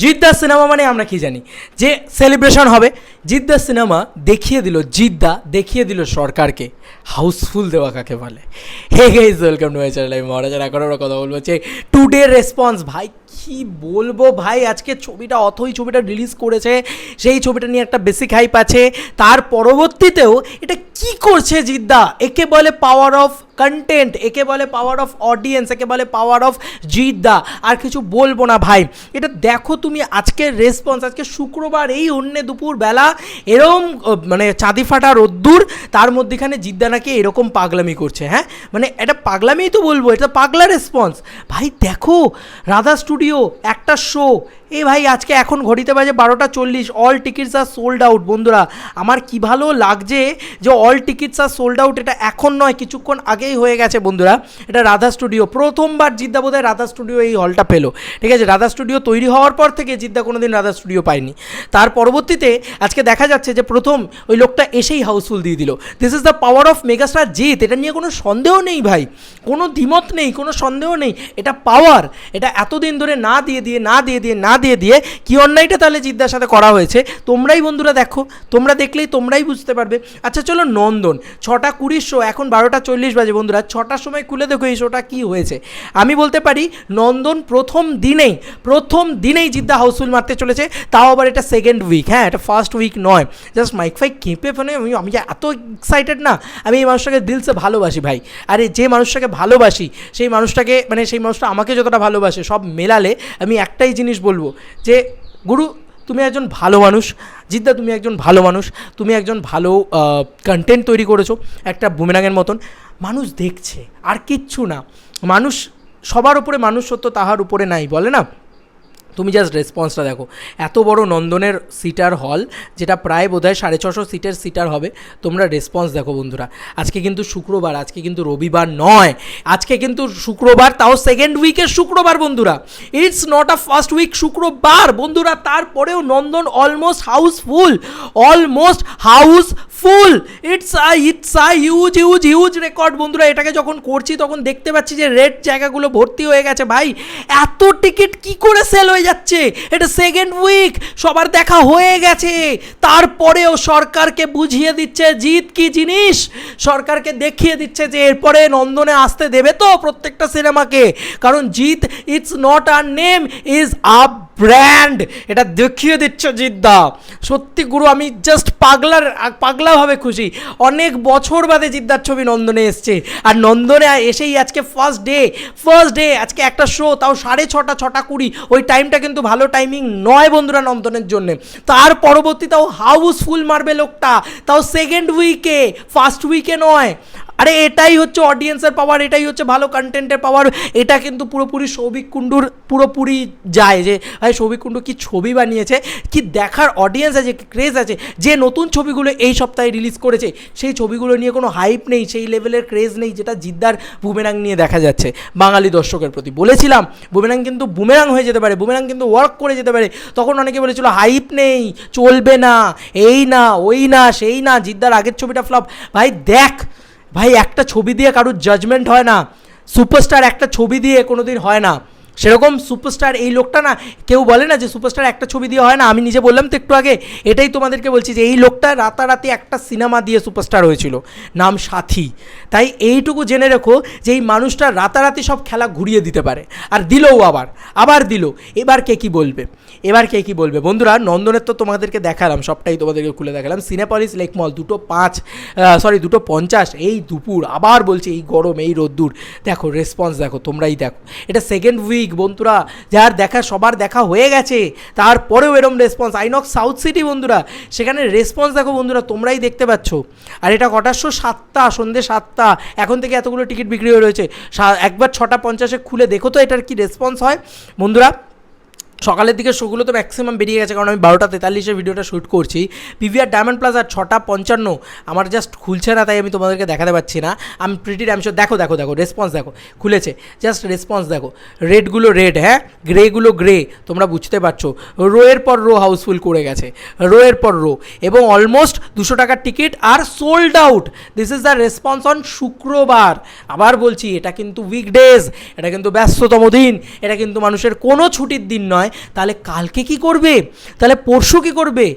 জিদ্দার cinema মানে আমরা কি জানি? যে সেলিব্রেশন হবে জিদ্দা সিনেমা দেখিয়ে দিল জিদ্দা, দেখিয়ে দিল সরকারকে। হাউসফুল দেওয়া কাকে বলে? Hey guys welcome to my channel আমি মহারাজার এখন আমরা কথা বলব। যে টুডে রেসপন্স ভাই কি বলব ভাই? আজকে ছবিটা অথই ছবিটা রিলিজ করেছে। সেই ছবিটা নিয়ে একটা বেসিক হাইপ আছে। তার পরবর্তীতেও এটা কি করছে জিদ্দা? একে বলে পাওয়ার অফ কন্টেন্ট একে বলে পাওয়ার অফ অডিয়েন্স একে বলে পাওয়ার অফ জিদ্দা। আর কিছু বলব না ভাই। এটা দেখো তুমি আজকের রেসপন্স আজকে শুক্রবার এই অন্য দুপুর বেলা এরম মানে চাঁদি ফাটা রোদ্দুর, তার মধ্যেখানে জিদ্দা নাকি এরকম পাগলামি করছে হ্যাঁ? মানে এটা পাগলামিই তো বলব, এটা পাগলা রেসপন্স ভাই দেখো, রাধা স্টুডিও একটা শো এ ভাই, আজকে এখন ঘড়িতে বাজে বারোটা চল্লিশ all tickets are sold out বন্ধুরা। আমার কি ভালো লাগছে যে all tickets are sold out এটা এখন নয়, কিছুক্ষণ আগেই হয়ে গেছে, বন্ধুরা। এটা রাধা স্টুডিও, প্রথমবার জিদ্দা বোধহয় রাধা স্টুডিও এই হলটা পেল। ঠিক আছে, রাধা স্টুডিও তৈরি হওয়ার পর থেকে জিদ্দা কোনোদিন রাধা স্টুডিও পায়নি। তার পরবর্তীতে আজকে দেখা যাচ্ছে যে প্রথম ওই লোকটা এসেই হাউসফুল দিয়ে দিল। This is the power of megastar Jeet এটা নিয়ে কোনো সন্দেহ নেই ভাই। কোনো দ্বিমত নেই, কোনো সন্দেহ নেই। এটা পাওয়ার এটা এতদিন ধরে না দিয়ে দিয়ে, না দিয়ে দিয়ে, না দিয়ে দিয়ে কি অন্যায়টা তাহলে জিদ্দার সাথে করা হয়েছে? তোমরাই বন্ধুরা দেখো, তোমরা দেখলেই তোমরাই বুঝতে পারবে। আচ্ছা চলো নন্দন, ছটা কুড়ির শো এখন বারোটা চল্লিশ বাজে বন্ধুরা, ছটার সময় খুলে দেখো এই শোটা কী হয়েছে। আমি বলতে পারি, নন্দন প্রথম দিনেই প্রথম দিনেই জিদ্দা হাউসফুল মারতে চলেছে, তাও আবার এটা সেকেন্ড উইক হ্যাঁ এটা ফার্স্ট উইক নয়। জাস্ট মাইক ফাইক কেঁপে ফেলে, আমি আমি এত এক্সাইটেড না, আমি এই মানুষটাকে দিলসে ভালোবাসি ভাই। আরে যে মানুষটাকে ভালোবাসি, সেই মানুষটাকে মানে সেই মানুষটা আমাকে যতটা ভালোবাসে, সব মেলালে আমি একটাই জিনিস বলব যে, গুরু, তুমি একজন ভালো মানুষ, জিদ্দা, তুমি একজন ভালো মানুষ, তুমি একজন ভালো কন্টেন্ট তৈরি করেছ, একটা বুমেরাঙের মতন। মানুষ দেখছে, আর কিচ্ছু না। মানুষ, সবার উপরে মানুষ সত্য তাহার উপরে নাই, বলে না? তুমি জাস্ট রেসপন্সটা দেখো। এত বড় নন্দনের সিটার হল যেটা প্রায় বোধহয় সাড়ে ছশো সিটের সিটার হবে, তোমরা রেসপন্স দেখো বন্ধুরা। আজকে কিন্তু শুক্রবার, আজকে কিন্তু রবিবার নয়। আজকে কিন্তু শুক্রবার, তাও সেকেন্ড উইকের শুক্রবার বন্ধুরা। It's not a first week শুক্রবার! বন্ধুরা, তারপরেও Nandan almost housefull almost housefull it's a it's a huge huge huge record বন্ধুরা। এটাকে যখন করছি, তখন দেখতে পাচ্ছি যে রেড জায়গাগুলো ভর্তি হয়ে গেছে। ভাই, এত টিকিট কি করে সেল হয়ে যাচ্ছে? এটা সেকেন্ড উইক সবার দেখা হয়ে গেছে। তারপরেও সরকারকে বুঝিয়ে দিচ্ছে, জিত কি জিনিস? সরকারকে দেখিয়ে দিচ্ছে যে এরপরে নন্দনে আসতে দেবে তো প্রত্যেকটা সিনেমাকে। কারণ Jeet it's not our name is a brand, এটা দেখিয়ে দিচ্ছে জিদ্দা। সত্যি গুরু, আমি জাস্ট পাগলার পাগলাভাবে খুশি। অনেক বছর বাদে জিদ্দার ছবি নন্দনে এসছে। আর নন্দনে এসেই আজকে ফার্স্ট ডে ফার্স্ট ডে আজকে একটা শো তাও সাড়ে ছটা ছটা কুড়ি। ওই টাইমটা কিন্তু ভালো টাইমিং নয় বন্ধুরা নন্দনের জন্য। তার পরবর্তী তাও হাউসফুল মারবে লোকটা। তাও সেকেন্ড উইকে ফার্স্ট উইকে নয়। আরে এটাই হচ্ছে অডিয়েন্সের পাওয়ার এটাই হচ্ছে ভালো কন্টেন্টের পাওয়ার এটা কিন্তু পুরোপুরি সৌভিক কুণ্ডুর, পুরোপুরি যায় যে ভাই সৌভিক কুণ্ডু কি ছবি বানিয়েছে? কি দেখার অডিয়েন্স আছে? ক্রেজ আছে? যে নতুন ছবিগুলো এই সপ্তাহে রিলিজ করেছে, সেই ছবিগুলো নিয়ে কোনো হাইপ নেই, সেই লেভেলের ক্রেজ নেই যেটা জিদ্দার বুমেরাং নিয়ে দেখা যাচ্ছে। বাঙালি দর্শকের প্রতি বলেছিলাম বুমেরাং কিন্তু বুমেরাং হয়ে যেতে পারে বুমেরাং কিন্তু ওয়ার্ক করে যেতে পারে। তখন অনেকে বলেছিল হাইপ নেই, চলবে না, এই না, ওই না, সেই না, জিদ্দার আগের ছবিটা ফ্লপ ভাই, দেখ ভাই, একটা ছবি দিয়ে কারোর জাজমেন্ট হয় না। সুপারস্টার একটা ছবি দিয়ে কোনো দিন হয় না। সেরকম সুপারস্টার এই লোকটা না, কেউ বলে না যে সুপারস্টার একটা ছবি দিয়ে হয় না, আমি নিজে বললাম তো একটু আগে, এটাই তোমাদেরকে বলছি যে এই লোকটা রাতারাতি একটা সিনেমা দিয়ে সুপারস্টার হয়েছিল, নাম সাথী। তাই এইটুকু জেনে রেখো যে এই মানুষটা রাতারাতি সব খেলা ঘুরিয়ে দিতে পারে, আর দিলও আবার আবার দিল। এবার কে কি বলবে? এবার কে কি বলবে? বন্ধুরা, নন্দনের তো তোমাদেরকে দেখালাম, সবটাই তোমাদেরকে খুলে দেখালাম। সিনেপলিস লেক মল দুটো পাঁচ সরি দুটো পঞ্চাশ, এই দুপুর, আবার বলছি এই গরম, এই রোদ্দুর। দেখো রেসপন্স দেখো, তোমরাই দেখো। এটা সেকেন্ড উইক বন্ধুরা, যার দেখা, সবার দেখা হয়ে গেছে, তারপরেও এরম রেসপন্স আইনক্স সাউথ সিটি বন্ধুরা, সেখানে রেসপন্স দেখো বন্ধুরা, তোমরাই দেখতে পাচ্ছ। আর এটা কটার শো সাতটা সন্ধ্যে সাতটা। এখন থেকে এতগুলো টিকিট বিক্রি হয়ে রয়েছে। একবার ছটা পঞ্চাশে খুলে দেখো তো এটার কি রেসপন্স হয়। বন্ধুরা সকালের দিকে শোগুলো তো ম্যাক্সিমাম বেরিয়ে গেছে, কারণ আমি বারোটা তেতাল্লিশে ভিডিওটা শ্যুট করছি। পিভিআর ডায়মন্ড প্লাজার ছটা পঞ্চান্ন, আমার জাস্ট খুলছে না, তাই আমি তোমাদেরকে দেখাতে পাচ্ছি না। আমি প্রিটি ড্যামশো দেখো দেখো দেখো রেসপন্স দেখো, খুলেছে। জাস্ট রেসপন্স দেখো রেডগুলো রেড হ্যাঁ? গ্রেগুলো গ্রে তোমরা বুঝতে পারছ। রোয়ের পর রো হাউসফুল করে গেছে। রোয়ের পর রো এবং অলমোস্ট দুশো টাকার ticket R sold out this is the response on শুক্রবার। আবার বলছি, এটা কিন্তু উইকডেজ এটা কিন্তু ব্যস্ততম দিন, এটা কিন্তু মানুষের কোনো ছুটির দিন নয়। তাহলে কালকে কি করবে? তাহলে পরশু কি করবে?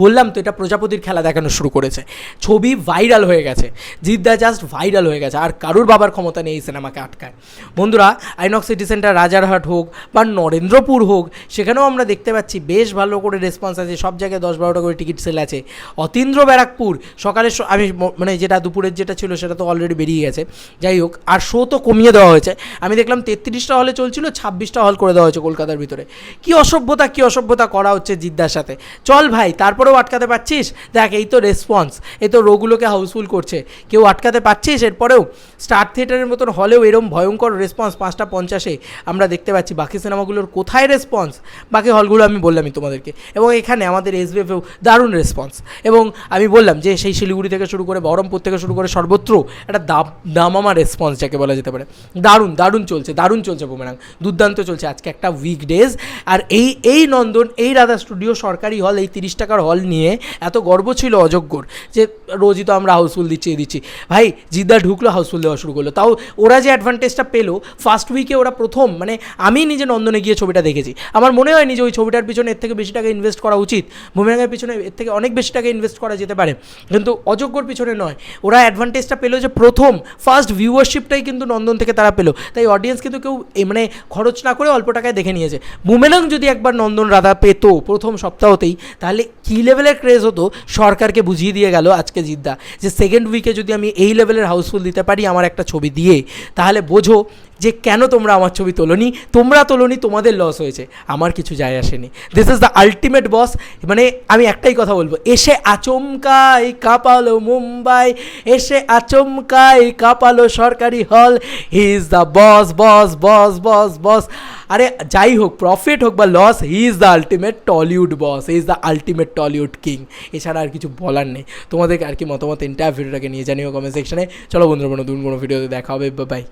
বললাম তো এটা প্রজাপতির খেলা দেখানো শুরু করেছে। ছবি ভাইরাল হয়ে গেছে। জিদ্দা জাস্ট ভাইরাল হয়ে গেছে। আর কারুর বাবার ক্ষমতা নেই এই সিনেমাকে আটকায়। বন্ধুরা আইনক্স সিটি সেন্টার রাজারহাট হোক বা নরেন্দ্রপুর হোক, সেখানেও আমরা দেখতে পাচ্ছি বেশ ভালো করে রেসপন্স আছে। সব জায়গায় দশ বারোটা করে টিকিট সেল আছে। অতীন্দ্র ব্যারাকপুর, সকালে আমি মানে যেটা দুপুরের যেটা ছিল সেটা তো অলরেডি বেরিয়ে গেছে। যাই হোক, আর শো তো কমিয়ে দেওয়া হয়েছে। আমি দেখলাম তেত্রিশটা হলে চলছিল, ছাব্বিশটা হল করে দেওয়া হয়েছে কলকাতার ভিতরে। কি অসভ্যতা কি অসভ্যতা করা হচ্ছে জিদ্দার সাথে। চল ভাই তারপরেও আটকাতে পারছিস? দেখ, এই তো রেসপন্স এই তো রোগুলোকে হাউসফুল করছে। কেউ আটকাতে পারছিস? এরপরেও স্টার থিয়েটারের মতন হলেও এরম ভয়ঙ্কর রেসপন্স পাঁচটা পঞ্চাশে আমরা দেখতে পাচ্ছি। বাকি সিনেমাগুলোর কোথায় রেসপন্স বাকি হলগুলো আমি বললামই তোমাদেরকে। এবং এখানে আমাদের এসবিএফেও দারুণ রেসপন্স এবং আমি বললাম যে, সেই শিলিগুড়ি থেকে শুরু করে বহরমপুর থেকে শুরু করে সর্বত্র একটা দাম দামামা রেসপন্স যাকে বলা যেতে পারে। দারুণ দারুণ চলছে দারুণ চলছে বুমেরাং। দুর্দান্ত চলছে। আজকে একটা উইক ডেজ আর এই এই নন্দন, এই রাধা স্টুডিও সরকারি হল এই তিরিশ টাকার হল নিয়ে এত গর্ব ছিল অযোগ্যর যে রোজই তো আমরা হাউসফুল দিচ্ছি, এই দিচ্ছি। ভাই, জিদ্দা ঢুকলো হাউসফুল দেওয়া শুরু করল। তাও ওরা যে অ্যাডভান্টেজটা পেল ফার্স্ট উইকে ওরা প্রথম মানে আমি নিজে নন্দনে গিয়ে ছবিটা দেখেছি। আমার মনে হয়নি যে ওই ছবিটার পিছনে এর থেকে বেশি টাকা ইনভেস্ট করা উচিত। বুমেরাঙের পিছনে এর থেকে অনেক বেশি টাকা ইনভেস্ট করা যেতে পারে। কিন্তু অযোগ্যর পিছনে নয়। ওরা অ্যাডভান্টেজটা পেল যে প্রথম ফার্স্ট ভিউয়ারশিপটাই কিন্তু নন্দন থেকে তারা পেল। তাই অডিয়েন্স কিন্তু কেউ মানে খরচ না করে অল্প টাকায় দেখে নিয়েছে। বুমেরাং যদি একবার নন্দন রাধা পেতো প্রথম সপ্তাহতেই, তাহলে কী লেভেলের ক্রেজ হতো, সরকারকে বুঝিয়ে দিয়ে গেল আজকে জিদ্দা। যে সেকেন্ড উইকে যদি আমি এই লেভেলের হাউসফুল দিতে পারি আমার একটা ছবি দিয়ে, তাহলে বোঝো যে কেন তোমরা আমার ছবি তোলনি? তোমরা তোলনি, তোমাদের লস হয়েছে। আমার কিছু যায় আসেনি। This is the ultimate boss মানে আমি একটাই কথা বলব। এসে আচমকাই কাঁপালো মুম্বাই। এসে আচমকাই কাঁপালো সরকারি হল। হি ইজ দ্য বস বস বস বস বস আরে যাই হোক প্রফিট হোক বা loss he is the ultimate Tollywood boss he is the ultimate Tollywood king এছাড়া আর কিছু বলার নেই। তোমাদেরকে আর কি মতামত ইন্টার ভিডিওটাকে নিয়ে জানিও কমেন্ট সেকশনে চলো বন্ধুরা নতুন কোনো ভিডিওতে দেখা হবে। বাই